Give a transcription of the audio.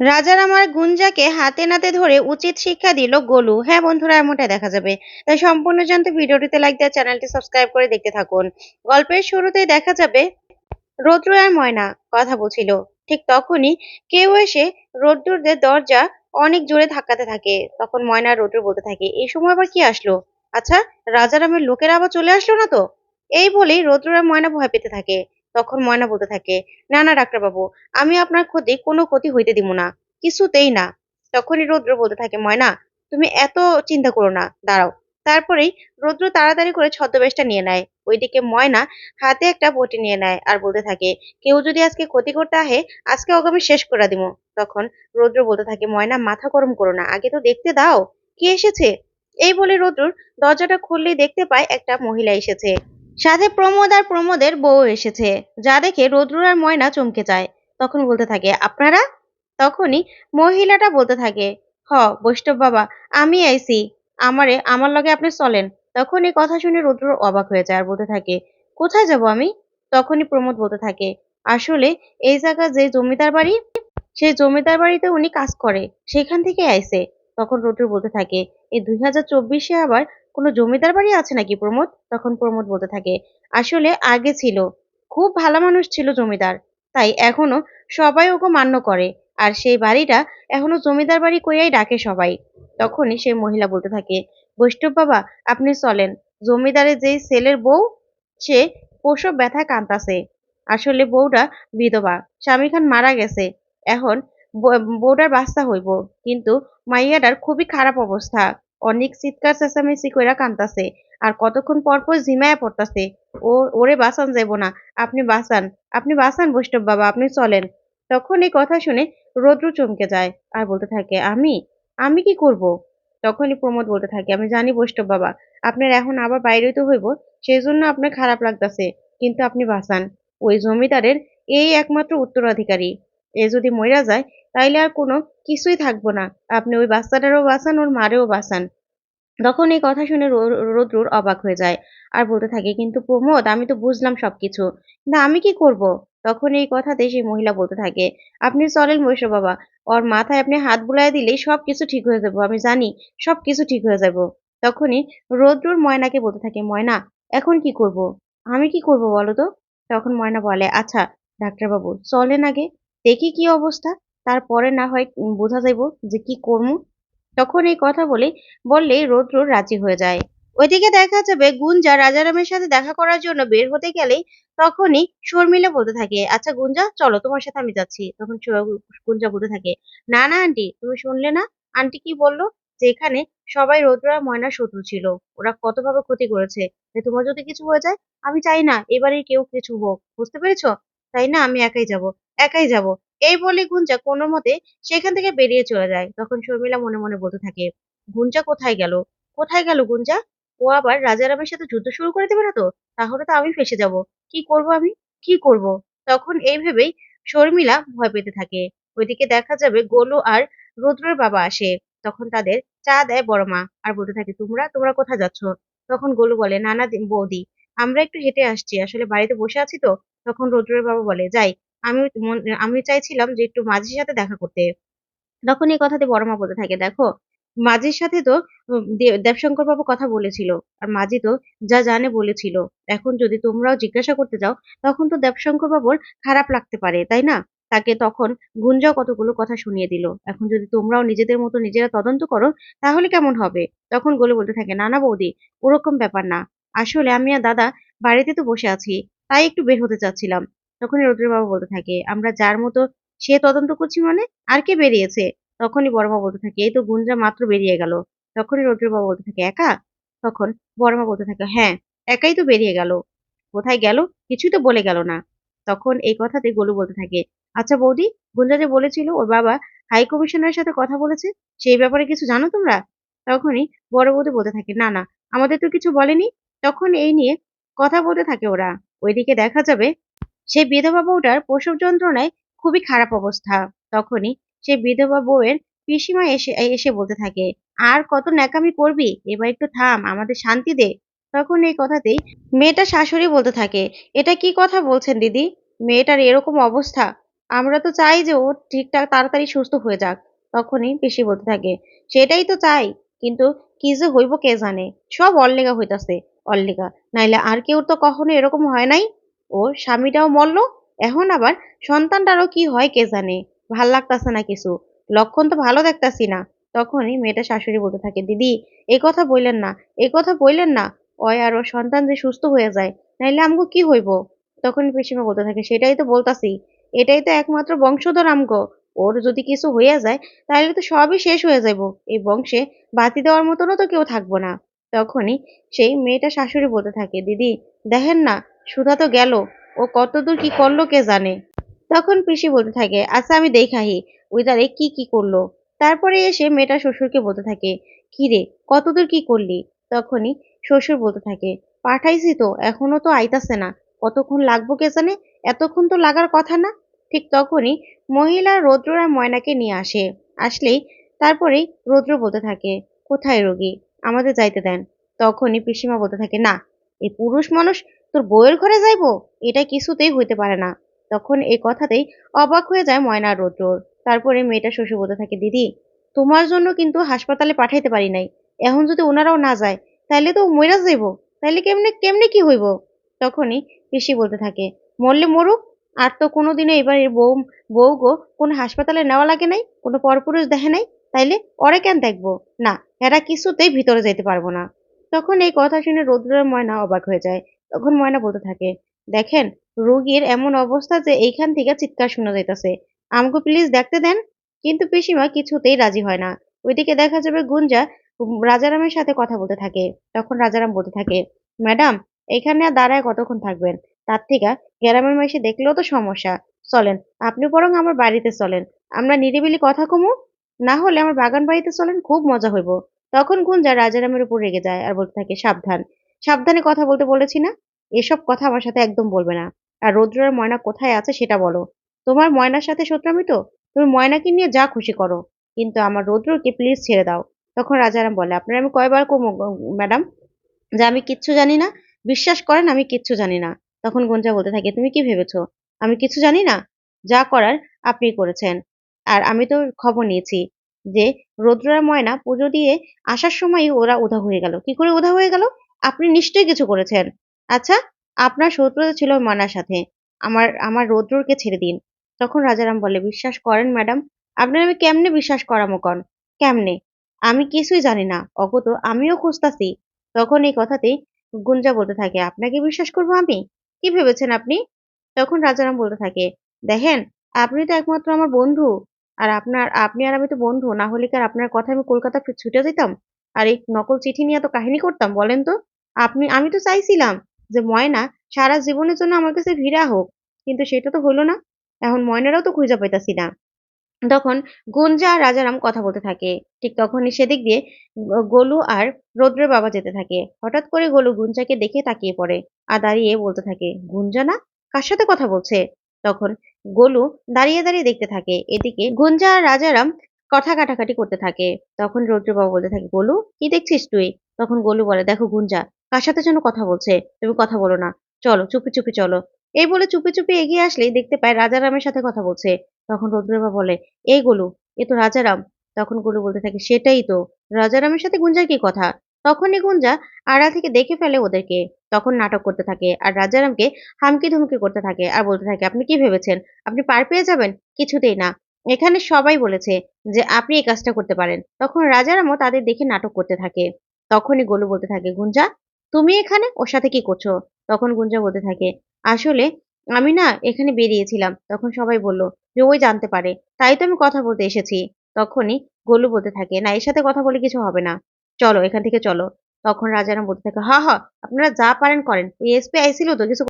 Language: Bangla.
রাজার আমার গুঞ্জাকে হাতে নাতে ধরে উচিত শিক্ষা দিল গোলু। হ্যাঁ বন্ধুরা, এমনটা দেখা যাবে। তাই সম্পূর্ণ জানতে ভিডিওটিতে লাইক দেওয়া, চ্যানেলটি সাবস্ক্রাইব করে দেখতে থাকুন। গল্পের শুরুতেই দেখা যাবে রৌদ্র আর ময়না, কথা বলছিল। ঠিক তখনই কেউ এসে রৌদ্রদের দরজা অনেক জোরে ধাক্কাতে থাকে। তখন ময়না রৌদ্র বলতে থাকে, এই সময় আবার কি আসলো? আচ্ছা রাজারামের লোকেরা আবার চলে আসলো না তো? এই বলেই রৌদ্র আর ময়না ভয় পেতে থাকে। তখন ময়না বলতে থাকে, না না, ডাক্তারবাবু, আমি আপনার ক্ষতি, কোনো ক্ষতি হইতে দিব না, কিছুতেই না। তখনই রৌদ্র বলতে থাকে, ময়না, তুমি এত চিন্তা করো না, দাঁড়াও। তারপরেই রৌদ্র তাড়াতাড়ি করে ছদ্মবেশটা নিয়ে নেয়। ওইদিকে ময়না হাতে একটা বটি নিয়ে নেয় আর বলতে থাকে, কেউ যদি আজকে ক্ষতি করতে আহে আজকে ওকে আমি শেষ করে দিব তখন রৌদ্র বলতে থাকে, ময়না, মাথা গরম করো না, আগে তো দেখতে দাও, কে এসেছে? এই বলে রৌদ্র দরজাটা খুললেই দেখতে পায় একটা মহিলা এসেছে। সাথে প্রমোদ আর প্রমোদের বউ এসেছে। যা দেখে রৌদ্র আর ময়না চমকে যায়। তখন বলতে থাকে, আপনারা? তখনই মহিলাটা বলতে থাকে, হ, বৈষ্ণব বাবা, আমি আইছি। আমারে, আমার লগে আপনি চলেন। তখন এই কথা শুনে রুদ্র অবাক হয়ে যায় আর বলতে থাকে, কোথায় যাব আমি? তখনই প্রমোদ বলতে থাকে, আসলে এই জায়গা যে জমিদার বাড়ি, সেই জমিদার বাড়িতে উনি কাজ করে, সেখান থেকে আইসে তখন রুদ্র বলতে থাকে, এই দুই হাজার চব্বিশে আবার কোনো জমিদার বাড়ি আছে নাকি প্রমোদ? তখন প্রমোদ বলতে থাকে, আসলে আগে ছিল, খুব ভালো মানুষ ছিল জমিদার, তাই এখনও সবাই ওকে মান্য করে, আর সেই বাড়িটা এখনও জমিদার বাড়ি কইয়াই ডাকে সবাই। তখনই সেই মহিলা বলতে থাকে, বৈষ্ণব বাবা, আপনি চলেন জমিদারের যেই ছেলের বউ, সে প্রসব ব্যথা কাঁদতাছে। আসলে বউটা বিধবা, স্বামী খান মারা গেছে, এখন বউটার বাচ্চা হইব, কিন্তু মাইয়াটার খুবই খারাপ অবস্থা। অনেক চিৎকার চেঁচামেচি কইরা কাঁদতাছে আর কতক্ষণ পর পর ঝিমায়া পড়তাছে। ও, ওরে বাঁচান যাইব না আপনি বাঁচান আপনি বাঁচান বৈষ্ণব বাবা, আপনি চলেন। তখন এই কথা শুনে রৌদ্র চমকে যায় আর বলতে থাকে, আমি আমি কি করব? তখনই প্রমোদ বলতে থাকে, আমি জানি বৈষ্ণব বাবা, আপনার এখন আবার বাইরে তো হইব সেই জন্য আপনার খারাপ লাগতাছে, কিন্তু আপনি বাঁচান। ওই জমিদারের এই একমাত্র উত্তরাধিকারী। এ যদি মইরা যায় তাইলে আর কোনো কিছুই থাকব না। আপনি ওই বাচ্চাটারও বাঁচান, ওর মারেও বাঁচান। তখন এই কথা শুনে রৌদ্রুর অবাক হয়ে যায়। আর বলতে থাকে, কিন্তু প্রমোদ, আমি তো বুঝলাম সবকিছু। না আমি কি করব? তখন এই কথাতে সেই মহিলা বলতে থাকে, আপনি চলেন বৈশ্য বাবা, ওর মাথায় আপনি হাত বুলাই দিলেই সবকিছু ঠিক হয়ে যাব। আমি জানি সব কিছু ঠিক হয়ে যাব। তখনই রৌদ্রুর ময়নাকে বলতে থাকে, ময়না, এখন কি করব? আমি কি করব বলো তো? তখন ময়না বলে আচ্ছা ডাক্তারবাবু, চলেন আগে, দেখি কি অবস্থা। তারপরে না হয় বোঝা যাইব যে কি করব তখন এই কথা বলে, বললেই রৌদ্র রাজি হয়ে যায়। ওইদিকে দেখা যাবে গুঞ্জা রাজারামের সাথে দেখা করার জন্য বের হতে গেলেই তখনই শর্মিলা বলতে থাকে আচ্ছা গুঞ্জা, চলো তোমার সাথে আমি যাচ্ছি। তখন গুঞ্জা বলতে থাকে, না না, আন্টি, তুমি শুনলে না? আন্টি কি বলল? যে এখানে সবাই রৌদ্র আর ময়নার শত্রু ছিল, ওরা কতভাবে ক্ষতি করেছে তোমার যদি কিছু হয়ে যায়, আমি চাই না এবারে কেউ কিছু হোক, বুঝতে পেরেছ? তাই না, আমি একাই যাব একাই যাব। এই বলে গুঞ্জা কোনো মতে সেখান থেকে বেরিয়ে চলে যায়। তখন শর্মিলা মনে মনে বলতে থাকে, গুঞ্জা কোথায় গেল? কোথায় গেল গুঞ্জা? ও আবার রাজারামের সাথে যুদ্ধ শুরু করে দেবে না তো? তাহলে তো আমি ফেসে যাব। কি করব আমি? কি করব? তখন এই ভেবেই শর্মিলা ভয় পেতে থাকে। ওইদিকে দেখা যাবে গোলু আর রুদ্রের বাবা আসে। তখন তাদের চা দেয় বড় মা আর বলতে থাকে, তোমরা তোমরা কোথায় যাচ্ছ? তখন গোলু বলে, নানা বৌদি, আমরা একটু হেঁটে আসছি। আসলে বাড়িতে বসে আছি তো? তখন রুদ্রের বাবা বলে, যাই। আমি আমি চাইছিলাম যে একটু মাঝির সাথে দেখা করতে। তখন এই কথাতে বড় মা বলতে থাকে, দেখো, মাঝির সাথে তো দেবশঙ্কর বাবু কথা বলেছিল, আর মাঝি তো যা জানে বলেছিল। এখন যদি তোমরাও জিজ্ঞাসা করতে যাও, তখন তো দেবশঙ্কর বাবুর খারাপ লাগতে পারে, তাই না? তাকে তখন গুঞ্জাও কতগুলো কথা শুনিয়ে দিল, এখন যদি তোমরাও নিজেদের মতো নিজেরা তদন্ত করো, তাহলে কেমন হবে? তখন গোলে বলতে থাকে না না বৌদি, ওরকম ব্যাপার না। আসলে আমি আর দাদা বাড়িতে তো বসে আছি, তাই একটু বের হতে চাচ্ছিলাম। তখনই রুদ্র বাবু বলতে থাকে, আমরা যার মতো সে তদন্ত করছি মানে? আর কে বেরিয়েছে? তখনই বড়মা বলতে থাকে, এই তো গুঞ্জা মাত্র বেরিয়ে গেল। তখনই রৌদ্রবাবু বলতে থাকে, একা? তখন বড়মা বলতে থাকে হ্যাঁ একাই তো বেরিয়ে গেল। কোথায় গেল? কিছুই তো বলে গেল না। তখন এই কথাতে গোলু বলতে থাকে আচ্ছা বৌদি, গুঞ্জা যে বলেছিল ওর বাবা হাই কমিশনারের সাথে কথা বলেছে, সেই ব্যাপারে কিছু জানো তোমরা? তখনই বড় বৌদি বলতে থাকে, না না, আমাদের তো কিছু বলেনি। তখন এই নিয়ে কথা বলতে থাকে ওরা, ওইদিকে দেখা যাবে সেই বিধবা বউটার প্রসব যন্ত্রণায় খুবই খারাপ অবস্থা। তখনই সেই বিধবা বউয়ের পিসিমা এসে এসে বলতে থাকে, আর কত ন্যাকামি করবি? এবার একটু থাম, আমাদের শান্তি দে। তখন এই কথাতেই মেয়েটা শাশুড়ি বলতে থাকে, এটা কি কথা বলছেন দিদি? মেয়েটার এরকম অবস্থা। আমরা তো চাই যে ও ঠিকঠাক তাড়াতাড়ি সুস্থ হয়ে যাক। তখনই পিসি বলতে থাকে, সেটাই তো চাই, কিন্তু কি যে হইব কে জানে? সব অল্লেগা হইতাছে, অল্লেগা। নাইলে আর কেউ তো কখনো এরকম হয় নাই? ও স্বামীটাও মরলো, এখন আবার সন্তানটারও কি হয় কে জানে? ভালো লাগতাছে না কিছু। লক্ষণ তো ভালো দেখতাছি না। তখনই মেয়েটা শাশুড়ি বলতে থাকে, দিদি এই কথা বললেন না এই কথা বললেন না। ওই আর ওর সন্তান যে সুস্থ হয়ে যায়, নাইলে আমগো কি হইব? তখন পিসিমা বলতে থাকে, সেটাই তো বলতাছি। এটাই তো একমাত্র বংশধর আমগো। ওর যদি কিছু হইয়া যায় তাহলে তো সবই শেষ হয়ে যাব এই বংশে বাতি দেওয়ার মতনও তো কেউ থাকব না। তখনই সেই মেয়েটা শাশুড়ি বলতে থাকে, দিদি, দেখেন না সুধা তো গেল। ও কতদূর কি করল কে জানে। তখন পিসি বলতে থাকে আচ্ছা আমি দেখাহি ওই তারে কি কি করল। তারপরে এসে মেয়েটা শ্বশুরকে বলতে থাকে, কি রে, কতদূর কি করলি? তখনই শ্বশুর বলতে থাকে, পাঠাইছি তো, এখনও তো আইতাছে না। কতক্ষণ লাগবো কে জানে? এতক্ষণ তো লাগার কথা না? ঠিক তখনই মহিলা রৌদ্র আর ময়নাকে নিয়ে আসে। আসলেই তারপরেই রৌদ্র বলতে থাকে, কোথায় রোগী? আমাদের যাইতে দেন। তখনই পিসিমা বলতে থাকে, না এই পুরুষ মানুষ তোর বউয়ের ঘরে যাইবো? এটা কিছুতেই হইতে পারে না। তখন এই কথাতেই অবাক হয়ে যায় ময়না আর রৌদ্র। তারপরে মেয়েটা শ্বশুর বলতে থাকে, দিদি, তোমার জন্য কিন্তু হাসপাতালে পাঠাইতে পারি নাই। এখন যদি ওনারাও না যায়, তাইলে তো মইরা যাইব। তাইলে কেমনে কেমনে কি হইব? তখনই পিসি বলতে থাকে, মরলে মরুক, আর তো কোনোদিনও এবার এর বউ বউ গো কোনো হাসপাতালে নেওয়া লাগে নাই, কোনো পরপুরুষ দেখে নাই, তাইলে ওরে কেন দেখব? না, এরা কিছুতেই ভিতরে যেতে পারব না। তখন এই কথা শুনে রৌদ্রের ময়না অবাক হয়ে যায়। তখন ময়না বলতে থাকে, দেখেন, রোগীর এমন অবস্থা যে এইখান থেকে চিৎকার শোনা যাইতাছে। আমাকে প্লিজ দেখতে দেন। কিন্তু পিসিমা কিছুতেই রাজি হয় না। ওইদিকে দেখা যাবে গুঞ্জা রাজারামের সাথে কথা বলতে থাকে। তখন রাজারাম বলতে থাকে, ম্যাডাম, এখানে আর দাঁড়ায় কতক্ষণ থাকবেন? তার থেকে গ্রামের মাইসে দেখলেও তো সমস্যা। চলেন, আপনি বরং আমার বাড়িতে চলেন। আমরা নিরিবিলি কথা কমু। না হলে আমার বাগান বাড়িতে চলেন, খুব মজা হইব। তখন গুঞ্জা রাজারামের উপর রেগে যায় আর বলতে থাকে, সাবধান। সাবধানে কথা বলতে বলেছি না। এসব কথা আমার সাথে একদম বলবে না। আর রৌদ্র আর ময়না কোথায় আছে সেটা বলো। তোমার ময়নার সাথে শত্রুমি তো তুমি ময়নাকে নিয়ে যা খুশি করো। কিন্তু আমার রৌদ্রকে প্লিজ ছেড়ে দাও। তখন রাজারাম বলে, আপনার আমি কয়বার কমো, ম্যাডাম? যে আমি কিচ্ছু জানি না? বিশ্বাস করেন, আমি কিচ্ছু জানি না। তখন গুঞ্জা বলতে থাকে, তুমি কি ভেবেছো? আমি কিছু জানি না? যা করার আপনি করেছেন। আর আমি তো খবর নিয়েছি যে রৌদ্র আর ময়না পুজো দিয়ে আসার সময় ওরা উধা হয়ে গেল। কি করে উধা হয়ে গেল? আপনি নিশ্চয়ই কিছু করেছেন। আচ্ছা আপনার শত্রুতা ছিল মানার সাথে। আমার আমার রৌদ্রকে ছেড়ে দিন। তখন রাজারাম বলে, বিশ্বাস করেন ম্যাডাম, আপনার আমি কেমনে বিশ্বাস করামো কন? কেমনে? আমি কিছুই জানি না। অগত আমিও খুঁজতাছি। তখন এই কথাতেই গুঞ্জা বলতে থাকে, আপনাকে বিশ্বাস করব আমি? কি ভেবেছেন আপনি? তখন রাজারাম বলতে থাকে, দেখেন, আপনি তো একমাত্র আমার বন্ধু। আর আপনার, আপনি আর আমি তো বন্ধু। না হলে কি আর আপনার কথা আমি কলকাতা ছুটে যেতাম? আর এই নকল চিঠি নিয়ে তো কাহিনী করতাম, বলেন তো? আপনি, আমি তো চাইছিলাম যে ময়না সারা জীবনের জন্য আমার কাছে ভিড়া হোক, কিন্তু সেটা তো হলো না। এখন ময়নারাও তো খুঁজে পাইতাছি না। তখন গুঞ্জা আর রাজারাম কথা বলতে থাকে। ঠিক তখনই সেদিক দিয়ে গোলু আর রৌদ্রের বাবা যেতে থাকে। হঠাৎ করে গোলু গুঞ্জাকে দেখে তাকিয়ে পড়ে আর দাঁড়িয়ে বলতে থাকে, গুঞ্জা না, কার সাথে কথা বলছে? তখন গোলু দাঁড়িয়ে দাঁড়িয়ে দেখতে থাকে। এদিকে গুঞ্জা আর রাজারাম কথা কাটাকাটি করতে থাকে। তখন রৌদ্র বাবা বলতে থাকে, গোলু, কি দেখছিস তুই? তখন গোলু বলে, দেখো গুঞ্জা কার সাথে যেন কথা বলছে? তুমি কথা বলো না। চলো, চুপি চুপি চলো। এই বলে চুপি চুপি এগিয়ে আসলেই দেখতে পায় রাজারামের সাথে কথা বলছে। তখন রৌদ্রবাবা বলে এই গোলু, এ তো রাজারাম তখন গোলু বলতে থাকে, সেটাই তো। রাজারামের সাথে গুঞ্জার কি কথা? তখনই গুঞ্জা আড়াল থেকে দেখে ফেলে ওদেরকে। তখন নাটক করতে থাকে আর রাজারামকে হামকি ধমকি করতে থাকে আর বলতে থাকে, আপনি কি ভেবেছেন? আপনি পার পেয়ে যাবেন? কিছুতেই না। এখানে সবাই বলেছে যে, আপনি এই কাজটা করতে পারেন। তখন রাজারামও তাদের দেখে নাটক করতে থাকে। তখনই গোলু বলতে থাকে, গুঞ্জা তুমি এখানে? ওর সাথে কি করছ? তখন গুঞ্জা বলতে থাকে। আসলে আমি না এখানে বেরিয়েছিলাম। তখন সবাই বলল, যে ওই জানতে পারে। তাই তো আমি কথা বলতে এসেছি। তখনই গোলু বলতে থাকে, না, এর সাথে কথা বলে কিছু হবে না। চলো, এখান থেকে চলো। তখন রাজারাম বলতে থাকে, হা হা, আপনারা যা পারেন করেন। এসপি আইছিল তো, কিছু